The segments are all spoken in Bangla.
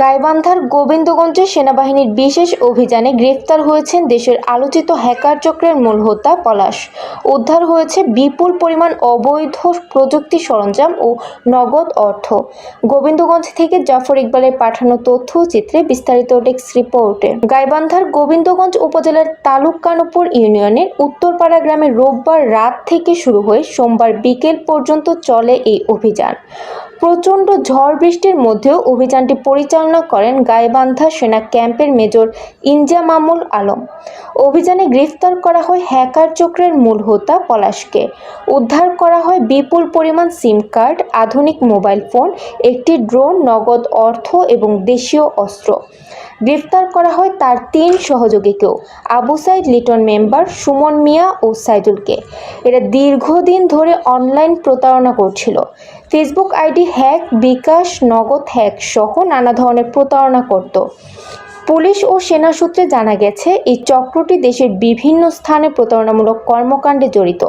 গাইবান্ধার গোবিন্দগঞ্জে সেনাবাহিনীর বিশেষ অভিযানে গ্রেফতার হয়েছেন দেশের আলোচিত হ্যাকার চক্রের মূল হোতা পলাশ। উদ্ধার হয়েছে বিপুল পরিমাণ অবৈধ প্রযুক্তি সরঞ্জাম ও নগদ অর্থ। গোবিন্দগঞ্জ থেকে জাফর ইকবালের পাঠানো তথ্য ও চিত্রে বিস্তারিত ডেস্ক রিপোর্টে। গাইবান্ধার গোবিন্দগঞ্জ উপজেলার তালুক কানুপুর ইউনিয়নের উত্তরপাড়া গ্রামে রোববার রাত থেকে শুরু হয়ে সোমবার বিকেল পর্যন্ত চলে এই অভিযান। প্রচণ্ড ঝড় বৃষ্টির মধ্যেও অভিযানটি পরিচালনা করেন গাইবান্ধা সেনা ক্যাম্পের মেজর ইনজামামুল আলম। অভিযানে গ্রেফতার করা হয় হ্যাকার চক্রের মূল হোতা পলাশকে। উদ্ধার করা হয় বিপুল পরিমাণ সিম কার্ড, আধুনিক মোবাইল ফোন, একটি ড্রোন, নগদ অর্থ এবং দেশীয় অস্ত্র। গ্রেফতার করা হয় তার তিন সহযোগীকেও, আবু সাইদ লিটন মেম্বার সুমন মিয়া ও সাইদুলকে। এরা দীর্ঘদিন ধরে অনলাইন প্রতারণা করছিল। ফেসবুক আইডি হ্যাক, বিকাশ, নগদ হ্যাক সহ নানা ধরনের প্রতারণা করত। পুলিশ ও সেনা সূত্রে জানা গেছে, এই চক্রটি দেশের বিভিন্ন স্থানে প্রতারণামূলক কর্মকাণ্ডে জড়িত।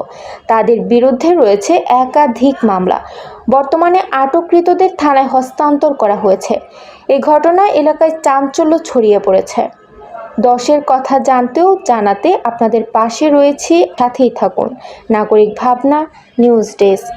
তাদের বিরুদ্ধে রয়েছে একাধিক মামলা। বর্তমানে আটককৃতদের থানায় হস্তান্তর করা হয়েছে। এই ঘটনায় এলাকায় চাঞ্চল্য ছড়িয়ে পড়েছে। দশের কথা জানতেও জানাতে আপনাদের পাশে রয়েছি। সাথেই থাকুন। নাগরিক ভাবনা, নিউজ ডেস্ক।